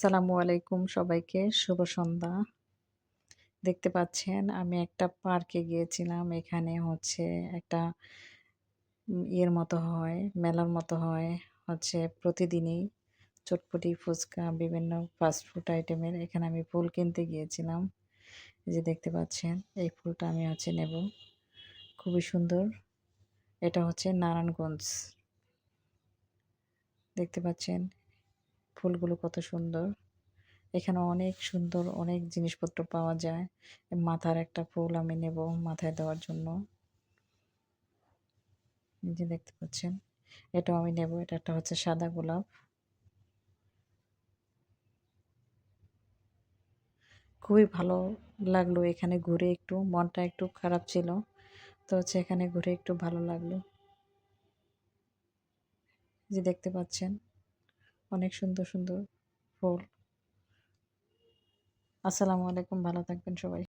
আসসালামু আলাইকুম সবাইকে। শুভ সন্ধ্যা। দেখতে পাচ্ছেন, আমি একটা পার্কে গিয়েছিলাম। এখানে হচ্ছে একটা ইয়ের মতো হয়, মেলার মতো হয়। হচ্ছে প্রতিদিনই চটপটি, ফুচকা, বিভিন্ন ফাস্টফুড আইটেমের এখানে আমি ফুল কিনতে গিয়েছিলাম। যে দেখতে পাচ্ছেন, এই ফুলটা আমি হচ্ছে নেব। খুবই সুন্দর। এটা হচ্ছে নারায়ণগঞ্জ। দেখতে পাচ্ছেন ফুলগুলো কত সুন্দর। এখানে অনেক সুন্দর অনেক জিনিসপত্র পাওয়া যায়। মাথার একটা ফুল আমি নেব মাথায় দেওয়ার জন্য। যে দেখতে পাচ্ছেন, এটাও আমি নেব, এটা একটা হচ্ছে সাদা গোলাপ। খুবই ভালো লাগল এখানে ঘুরে একটু, মনটা একটু খারাপ ছিল, তো হচ্ছে এখানে ঘুরে একটু ভালো লাগল। যে দেখতে পাচ্ছেন অনেক সুন্দর সুন্দর ফুল আসসালামু আলাইকুম ভালো থাকবেন সবাই।